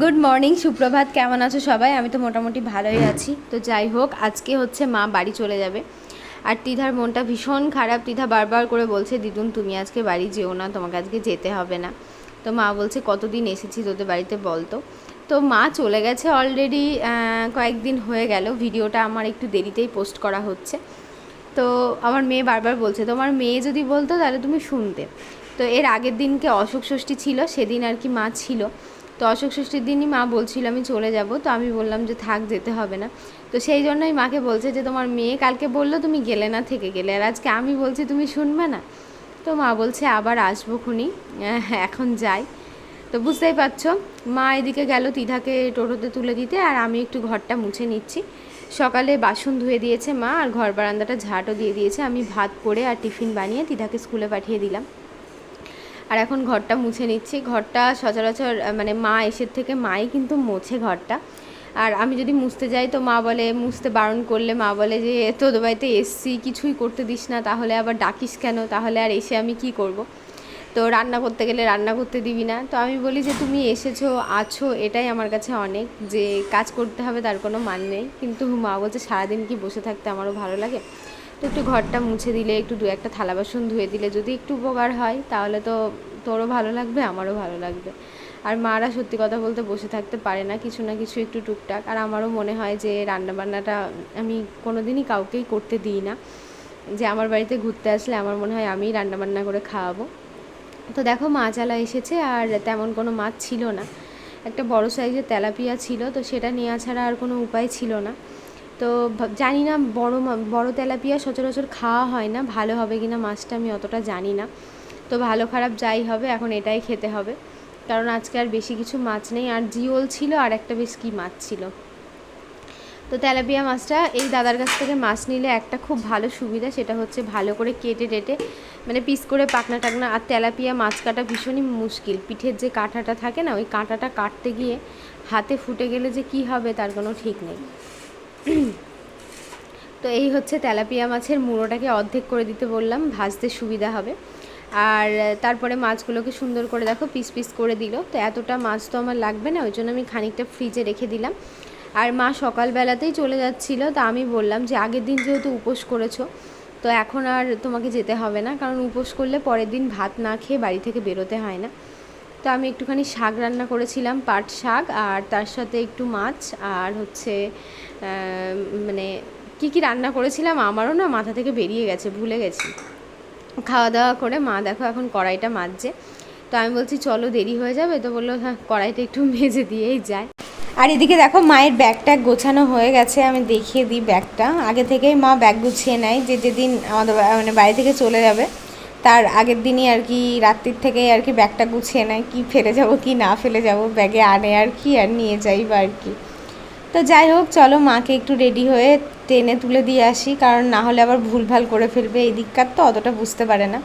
Good morning সুপ্রভাত। কেমন আছো সবাই? আমি তো মোটামুটি ভালোই আছি। তো যাই হোক, আজকে হচ্ছে মা বাড়ি চলে যাবে। আর তিধার মনটা ভীষণ খারাপ। তিধা বারবার করে বলছে, দিদুন, তুমি আজকে বাড়ি যেও না, তোমাকে আজকে যেতে হবে না। তো মা বলছে, কতদিন এসেছি তোদের বাড়িতে বলতো তো? মা চলে গেছে অলরেডি কয়েকদিন হয়ে গেল। ভিডিওটা আমার একটু দেরিতেই পোস্ট করা হচ্ছে। তো আমার মেয়ে বারবার বলছে, তোমার মেয়ে যদি বলতো তাহলে তুমি শুনতে। তো এর আগের দিনকে অশোক ষষ্ঠী ছিল, সেদিন আর কি মা ছিল। তো অশোক ষষ্ঠীর দিনই মা বলছিল, আমি চলে যাব। তো আমি বললাম যে, থাক, যেতে হবে না। তো সেই জন্যই মাকে বলছে যে, তোমার মেয়ে কালকে বলল তুমি গেলে না, থেকে গেলে। আর আজকে আমি বলছি, তুমি শুনবে না? তো মা বলছে, আবার আসব খুনি। এখন যাই। তো বুঝতেই পারছ, মা এদিকে গেল তিধাকে টোটোতে তুলে দিতে, আর আমি একটু ঘরটা মুছে নিচ্ছি। সকালে বাসন ধুয়ে দিয়েছে মা, আর ঘর বারান্দাটা ঝাঁটও দিয়ে দিয়েছে। আমি ভাত করে আর টিফিন বানিয়ে তিধাকে স্কুলে পাঠিয়ে দিলাম। আর এখন ঘরটা মুছে নিচ্ছি। ঘরটা সচরাচর মানে মা এসে থেকে মাই কিন্তু মোছে ঘরটা। আর আমি যদি মুছতে যাই তো মা বলে, মুছতে বারণ করলে? মা বলে যে, তোদের বাড়িতে এসছি, কিছুই করতে দিস না। তাহলে আবার ডাকিস কেন? তাহলে আর এসে আমি কি করব। তো রান্না করতে গেলে রান্না করতে দিবি না। তো আমি বলি যে, তুমি এসেছ, আছো, এটাই আমার কাছে অনেক। যে কাজ করতে হবে তার কোনো মান নেই। কিন্তু মা বলছে, সারাদিন কি বসে থাকতে আমারও ভালো লাগে? তো একটু ঘরটা মুছে দিলে, একটু দু একটা থালা বাসন ধুয়ে দিলে যদি একটু উপকার হয়, তাহলে তো তোরও ভালো লাগবে, আমারও ভালো লাগবে। আর মারা সত্যি কথা বলতে বসে থাকতে পারে না, কিছু না কিছু একটু টুকটাক। আর আমারও মনে হয় যে রান্নাবান্নাটা আমি কোনো দিনই কাউকেই করতে দিই না। যে আমার বাড়িতে ঘুরতে আসলে আমার মনে হয় আমিই রান্নাবান্না করে খাওয়াবো। তো দেখো মাছালা এসেছে আর তেমন কোনো মাছ ছিল না। একটা বড় সাইজের তেলাপিয়া ছিল, তো সেটা নেওয়া ছাড়া আর কোনো উপায় ছিল না। তো জানি না বড় বড় তেলাপিয়া সচরাচর খাওয়া হয় না, ভালো হবে কি না মাছটা আমি অতটা জানি না। তো ভালো খারাপ যাই হবে, এখন এটাই খেতে হবে। কারণ আজকে আর বেশি কিছু মাছ নেই, আর জিওল ছিল আর একটা বেশ কী মাছ ছিল। তো তেলাপিয়া মাছটা এই দাদার কাছ থেকে মাছ নিলে একটা খুব ভালো সুবিধা, সেটা হচ্ছে ভালো করে কেটে টেটে মানে পিস করে পাকনা টাকনা আর তেলাপিয়া মাছ কাটা ভীষণই মুশকিল। পিঠের যে কাঁটাটা থাকে না, ওই কাঁটাটা কাটতে গিয়ে হাতে ফুটে গেলে যে কি হবে তার কোনো ঠিক নেই। তো এই হচ্ছে তেলাপিয়া মাছের মুড়োটাকে অর্ধেক করে দিতে বললাম, ভাজতে সুবিধা হবে। আর তারপরে মাছগুলোকে সুন্দর করে দেখো পিস পিস করে দিল। তো এতটা মাছ তো আমার লাগবে না, ওই জন্য আমি খানিকটা ফ্রিজে রেখে দিলাম। আর মা সকালবেলাতেই চলে যাচ্ছিল, তা আমি বললাম যে আগের দিন যেহেতু উপোস করেছ, তো এখন আর তোমাকে যেতে হবে না, কারণ উপোস করলে পরের দিন ভাত না খেয়ে বাড়ি থেকে বেরোতে হয় না। তো আমি একটুখানি শাক রান্না করেছিলাম, পাট শাক, আর তার সাথে একটু মাছ, আর হচ্ছে মানে কি কি রান্না করেছিলাম আমারও না মাথা থেকে বেরিয়ে গেছে, ভুলে গেছি। খাওয়া দাওয়া করে, মা দেখো এখন কড়াইটা মাজছে। তো আমি বলছি, চলো, দেরি হয়ে যাবে? তো বলল হ্যাঁ কড়াইটা একটু মেজে দিয়েই যায়। আর এদিকে দেখো, মায়ের ব্যাগটা গোছানো হয়ে গেছে। আমি দেখিয়ে দিই ব্যাগটা। আগে থেকেই মা ব্যাগ গুছিয়ে নেয় যে যেদিন আমাদের মানে বাড়ি থেকে চলে যাবে, তার আগের দিনই আর কি, রাত্রির থেকেই আর কি ব্যাগটা গুছিয়ে নেয়, কি ফেলে যাব, কি না ফেলে যাব, ব্যাগে আনে আর কি, আর নিয়ে যাই বা আর কি। তো যাই হোক, চলো, মাকে একটু রেডি হয়ে ট্রেনে তুলে দিয়ে আসি, কারণ না হলে আবার ভুলভাল করে ফেলবে। এই দিককার তো অতটা বুঝতে পারে না।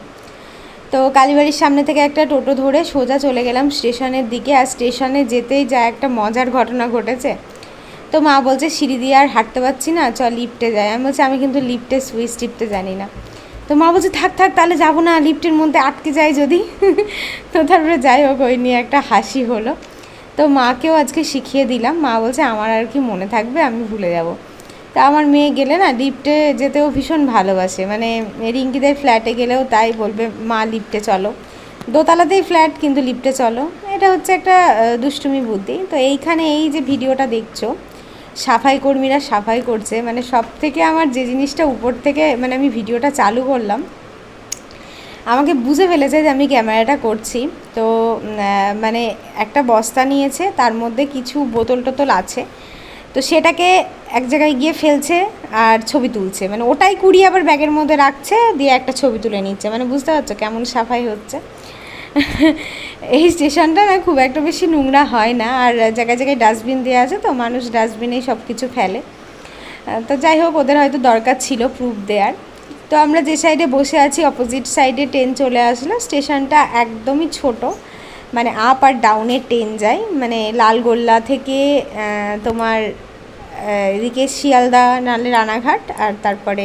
তো কালীবাড়ির সামনে থেকে একটা টোটো ধরে সোজা চলে গেলাম স্টেশনের দিকে। আর স্টেশনে যেতেই যা একটা মজার ঘটনা ঘটেছে। তো মা বলছে, সিঁড়ি দিয়ে আর হাঁটতে পারছি না, চল লিফটে যাই। আমি বলছি, আমি কিন্তু লিফটে সুইচ টিপতে জানি না। তো মা বলছে, থাক থাক, তাহলে যাব না, লিফটের মধ্যে আটকে যাই যদি। তো তারপরে যাই হোক, ওই নিয়ে একটা হাসি হলো। তো মাকেও আজকে শিখিয়ে দিলাম। মা বলছে, আমার আর কি মনে থাকবে, আমি ভুলে যাব। তা আমার মেয়ে গেলে না লিফটে যেতেও ভীষণ ভালোবাসে। মানে রিঙ্কিদের ফ্ল্যাটে গেলেও তাই বলবে, মা, লিফটে চলো। দোতলাতেই ফ্ল্যাট কিন্তু লিফটে চলো। এটা হচ্ছে একটা দুষ্টুমি বুদ্ধি। তো এইখানে এই যে ভিডিওটা দেখছ, সাফাই কর্মীরা সাফাই করছে। মানে সব থেকে আমার যে জিনিসটা উপর থেকে মানে আমি ভিডিওটা চালু করলাম, আমাকে বুঝে ফেলেছে যে আমি ক্যামেরাটা করছি। তো মানে একটা বস্তা নিয়েছে, তার মধ্যে কিছু বোতল টোতল আছে। তো সেটাকে এক জায়গায় গিয়ে ফেলছে আর ছবি তুলছে। মানে ওটাই কুড়িয়ে আবার ব্যাগের মধ্যে রাখছে, দিয়ে একটা ছবি তুলে নিচ্ছে। মানে বুঝতে পারছ কেমন সাফাই হচ্ছে। এই স্টেশনটা না খুব একটা বেশি নোংরা হয় না, আর জায়গায় জায়গায় ডাস্টবিন দেওয়া আছে তো, মানুষ ডাস্টবিনেই সব কিছু ফেলে তো যাই হোক, ওদের হয়তো দরকার ছিল প্রুফ দেওয়ার তো আমরা যে সাইডে বসে আছি অপোজিট সাইডে ট্রেন চলে আসলো। স্টেশনটা একদমই ছোট মানে আপ আর ডাউনে ট্রেন যায়। মানে লালগোল্লা থেকে তোমার এদিকে শিয়ালদা নালে রানাঘাট আর তারপরে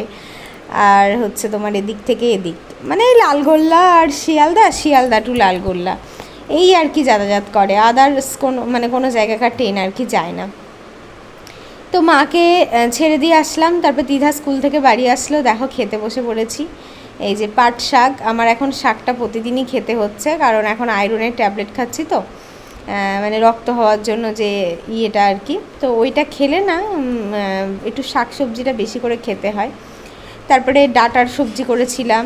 আর হচ্ছে তোমার এদিক থেকে এদিক। মানে এই লালগোল্লা আর শিয়ালদা শিয়ালদা টু লালগোল্লা। এই আর কি যাতায়াত করে। আদার্স কোনো মানে কোনো জায়গাকার ট্রেন আর কি যায় না। তো মাকে ছেড়ে দিয়ে আসলাম। তারপর দিদা স্কুল থেকে বাড়ি আসলো। দেখো, খেতে বসে পড়েছি। এই যে পাট শাক। আমার এখন শাকটা প্রতিদিনই খেতে হচ্ছে। কারণ এখন আয়রনের ট্যাবলেট খাচ্ছি তো। মানে রক্ত হওয়ার জন্য যে ইয়েটা আর কি। তো ওইটা খেলে না একটু শাক সবজিটা বেশি করে খেতে হয়। তারপরে ডাটার সবজি করেছিলাম।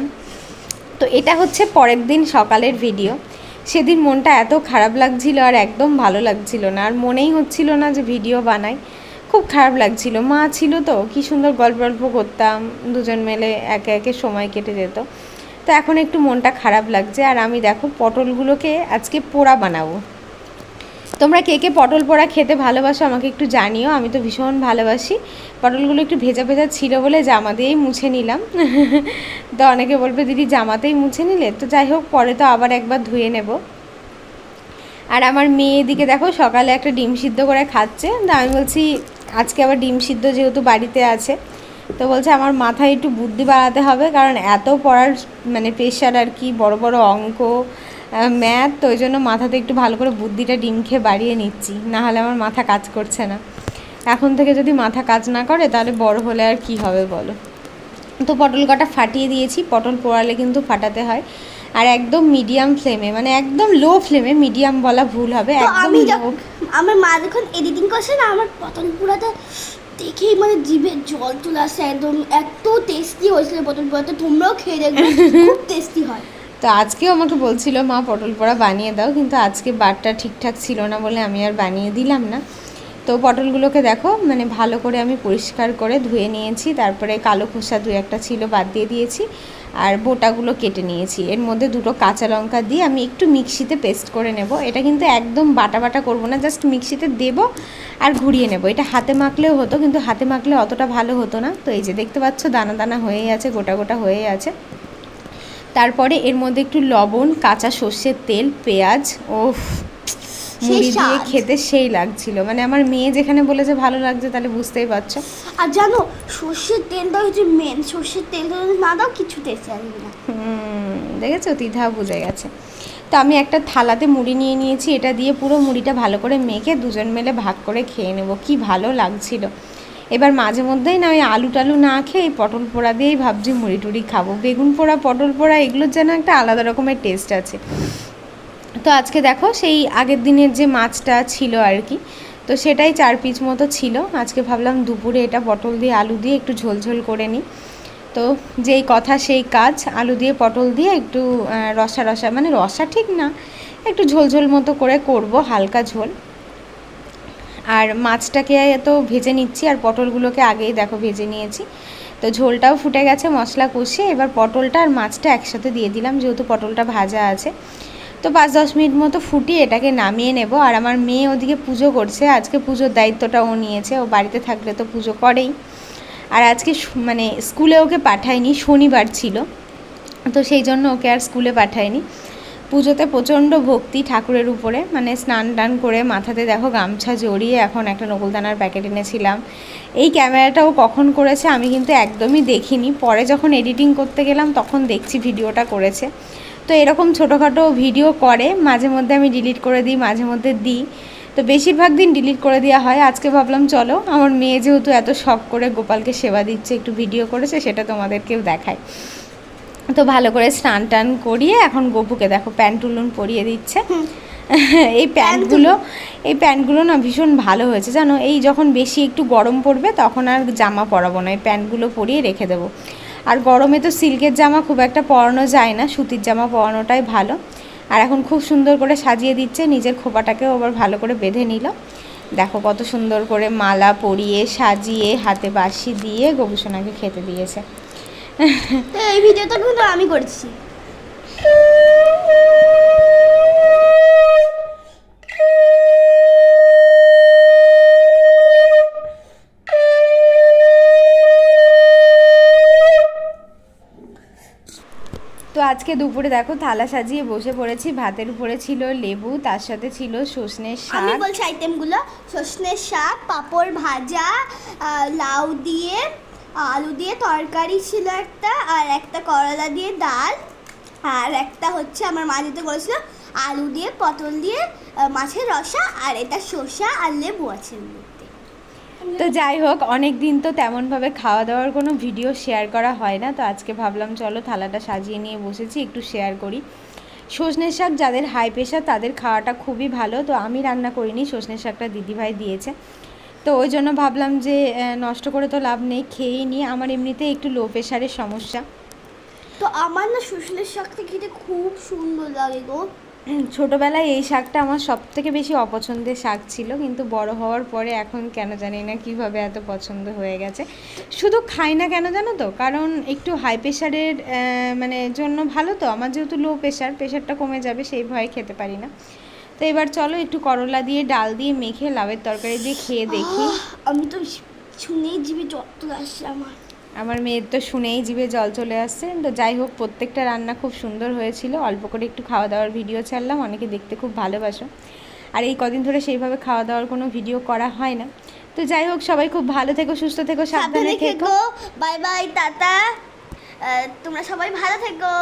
তো এটা হচ্ছে পরের দিন সকালের ভিডিও। সেদিন মনটা এত খারাপ লাগছিল আর একদম ভালো লাগছিল না। আর মনেই হচ্ছিল না যে ভিডিও বানাই। খুব খারাপ লাগছিল। মা ছিল তো, কি সুন্দর গল্প গল্প করতাম, দুজন মিলে একে একে সময় কেটে যেত। তো এখন একটু মনটা খারাপ লাগছে। আর আমি দেখো পটলগুলোকে আজকে পোড়া বানাবো। তোমরা কে কে পটল পোড়া খেতে ভালোবাসো আমাকে একটু জানিও, আমি তো ভীষণ ভালোবাসি। পটলগুলো একটু ভেজা ভেজা ছিল বলে জামা দিয়েই মুছে নিলাম। তো অনেকে বলবে, দিদি, জামাতেই মুছে নিলে? তো যাই হোক, পরে তো আবার একবার ধুয়ে নেব। আর আমার মেয়ে এদিকে দেখো, সকালে একটা ডিম সিদ্ধ করে খাচ্ছে। তো আমি বলছি, আজকে আবার ডিম সিদ্ধ যেহেতু বাড়িতে আছে। তো বলছে, আমার মাথায় একটু বুদ্ধি বাড়াতে হবে, কারণ এত পড়ার মানে প্রেশার আর কি, বড় বড় অঙ্ক ম্যাথ তো ওই জন্য মাথাতে একটু ভালো করে বুদ্ধিটা ডিম খেয়ে বাড়িয়ে নিচ্ছি। না হলে আমার মাথা কাজ করছে না। এখন থেকে যদি মাথা কাজ না করে তাহলে বড় হলে আর কি হবে বলো? তো পটল কটা ফাটিয়ে দিয়েছি। পটল পোড়ালে কিন্তু ফাটাতে হয়। আর একদম মিডিয়াম ফ্লেমে মানে একদম লো ফ্লেমে মিডিয়াম বলা ভুল হবে একদম আমি আমার মা যখন এডিটিং করছে না আমার পটল পোড়াটা দেখেই মানে জিভে জল চলে আসছে একদম এত টেস্টি হয়েছিল পটল পোড়াটা। তোমরাও খেয়ে দেখবে খুব টেস্টি হয়। তো আজকেও আমাকে বলছিল, মা, পটল পোড়া বানিয়ে দাও। কিন্তু আজকে বারটা ঠিকঠাক ছিল না বলে আমি আর বানিয়ে দিলাম না। তো পটলগুলোকে দেখো মানে ভালো করে আমি পরিষ্কার করে ধুয়ে নিয়েছি। তারপরে কালো খোসা দু একটা ছিল, বাদ দিয়ে দিয়েছি। আর বোটাগুলো কেটে নিয়েছি। এর মধ্যে দুটো কাঁচা লঙ্কা দিয়ে আমি একটু মিক্সিতে পেস্ট করে নেব। এটা কিন্তু একদম বাটা বাটা করব না, জাস্ট মিক্সিতে দেব আর ঘুরিয়ে নেব। এটা হাতে মাখলেও হতো, কিন্তু হাতে মাখলে অতটা ভালো হতো না। তো এই যে দেখতে পাচ্ছ, দানা দানা হয়েই আছে, গোটা গোটা হয়ে আছে। তারপরে এর মধ্যে একটু লবণ কাঁচা সর্ষের তেল পেঁয়াজ ও মুড়ি দিয়ে খেতে সেই লাগছিল। মানে আমার মেয়ে যেখানে বলেছে ভালো লাগছে তাহলে বুঝতেই পারছ। আর জানো সর্ষের তেলটা হচ্ছে মেন সর্ষের তেলটা যদি না দাও কিছু টেস্টি আসবে না। হুম দেখেছ? দ্বিধা বুঝে গেছে। তো আমি একটা থালাতে মুড়ি নিয়ে নিয়েছি এটা দিয়ে পুরো মুড়িটা ভালো করে মেখে দুজন মিলে ভাগ করে খেয়ে নেব। কি ভালো লাগছিল। এবার মাঝে মধ্যেই না ওই আলু টালু না খেয়ে এই পটল পোড়া দিয়েই ভাবছি মুড়ি টুড়ি খাব। বেগুন পোড়া, পটল পোড়া, এগুলোর যেন একটা আলাদা রকমের টেস্ট আছে। তো আজকে দেখো সেই আগের দিনের যে মাছটা ছিল আর কি, তো সেটাই চার পিস মতো ছিল। আজকে ভাবলাম দুপুরে এটা পটল দিয়ে, আলু দিয়ে একটু ঝোল ঝোল করে নিই। তো যেই কথা সেই কাজ, আলু দিয়ে, পটল দিয়ে একটু রসা রসা মানে রসা ঠিক না, একটু ঝোল ঝোল মতো করে করব, হালকা ঝোল। আর মাছটাকে তো ভেজে নিচ্ছি আর পটলগুলোকে আগেই দেখো ভেজে নিয়েছি। তো ঝোলটাও ফুটে গেছে, মশলা কষিয়ে এবার পটলটা আর মাছটা একসাথে দিয়ে দিলাম, যেহেতু পটলটা ভাজা আছে। তো পাঁচ দশ মিনিট মতো ফুটিয়ে এটাকে নামিয়ে নেব। আর আমার মেয়ে ওদিকে পুজো করছে, আজকে পুজোর দায়িত্বটা ও নিয়েছে, ও বাড়িতে থাকলে তো পুজো করেই। আর আজকে মানে স্কুলে ওকে পাঠায়নি, শনিবার ছিল। তো সেই জন্য ওকে আর স্কুলে পাঠায়নি। পুজোতে প্রচণ্ড ভক্তি ঠাকুরের উপরে। মানে স্নান টান করে মাথাতে দেখো গামছা জড়িয়ে এখন একটা নকুলদানার প্যাকেট এনেছিলাম। এই ক্যামেরাটাও কখন করেছে আমি কিন্তু একদমই দেখিনি। পরে যখন এডিটিং করতে গেলাম তখন দেখছি ভিডিওটা করেছে। তো এরকম ছোটোখাটো ভিডিও করে, মাঝে মধ্যে আমি ডিলিট করে দিই, মাঝে মধ্যে দিই। তো বেশিরভাগ দিন ডিলিট করে দেওয়া হয়। আজকে ভাবলাম চলো, আমার মেয়ে যেহেতু এত শখ করে গোপালকে সেবা দিচ্ছে, একটু ভিডিও করেছে, সেটা তোমাদেরকেও দেখায়। তো ভালো করে স্নান টান করিয়ে এখন গপুকে দেখো প্যান্ট উলুন পরিয়ে দিচ্ছে। এই প্যান্টগুলো এই প্যান্টগুলো না ভীষণ ভালো হয়েছে। জানো এই যখন বেশি একটু গরম পড়বে তখন আর জামা পরাবো না এই প্যান্টগুলো পরিয়ে রেখে দেবো। আর গরমে তো সিল্কের জামা খুব একটা পরানো যায় না সুতির জামা পরানোটাই ভালো। আর এখন খুব সুন্দর করে সাজিয়ে দিচ্ছে নিজের খোপাটাকেও আবার ভালো করে বেঁধে নিল। দেখো কত সুন্দর করে মালা পরিয়ে সাজিয়ে হাতে বাসি দিয়ে গবেষণাকে খেতে দিয়েছে। তো এই ভিডিওটা কিন্তু আমি করেছি। তো আজকে দুপুরে দেখো থালা সাজিয়ে বসে পড়েছি ভাতের উপরে ছিল লেবু তার সাথে ছিল সজনের আমি শাক বলছি আইটেমগুলো সজনের শাক পাঁপড় ভাজা লাউ দিয়ে আলু দিয়ে তরকারি ছিল একটা, আর একটা করলা দিয়ে ডাল, আর একটা হচ্ছে আমার মা যেটা করেছিল, আলু দিয়ে, পটল দিয়ে মাছের রসা, আর এটা শসা আর লেবু আছে তো যাই হোক অনেক দিন তো তেমনভাবে খাওয়া দাওয়ার কোনো ভিডিও শেয়ার করা হয় না, তো আজকে ভাবলাম চলো থালাটা সাজিয়ে নিয়ে বসেছি, একটু শেয়ার করি। সজনে শাক যাদের হাই প্রেশার তাদের খাওয়াটা খুবই ভালো, তো আমি রান্না করিনি, সজনে শাকটা দিদিভাই দিয়েছে। তো ওই জন্য ভাবলাম যে নষ্ট করে তো লাভ নেই খেয়েই নিই। আমার এমনিতে একটু লো প্রেশারের সমস্যা। তো আমার না শুশলের শাকটা খেতে খুব সুন্দর লাগে গো। ছোটোবেলায় এই শাকটা আমার সব থেকে বেশি অপছন্দের শাক ছিল কিন্তু বড় হওয়ার পরে এখন কেন জানি না কীভাবে এত পছন্দ হয়ে গেছে। শুধু খাই না কেন জানো তো? কারণ একটু হাই প্রেশারের মানে জন্য ভালো তো। আমার যেহেতু লো প্রেশার প্রেশারটা কমে যাবে সেই ভয়ে খেতে পারি না। তো এবার চলো একটু করলা দিয়ে ডাল দিয়ে মেখে লাভের তরকারি দিয়ে খেয়ে দেখি। আমি তো শুনেই জিভে যত আসছে আমার। আমার মেয়ের তো শুনেই জিভে জল চলে আসছে। তো যাই হোক প্রত্যেকটা রান্না খুব সুন্দর হয়েছিল। অল্প করে একটু খাওয়া দাওয়ার ভিডিও ছাড়লাম। অনেকে দেখতে খুব ভালোবাসো। আর এই কদিন ধরে সেইভাবে খাওয়া দাওয়ার কোনো ভিডিও করা হয় না। তো যাই হোক সবাই খুব ভালো থেকো সুস্থ থেকো সাবধানে থেকো। Bye bye tata. তোমরা সবাই ভালো থেকো।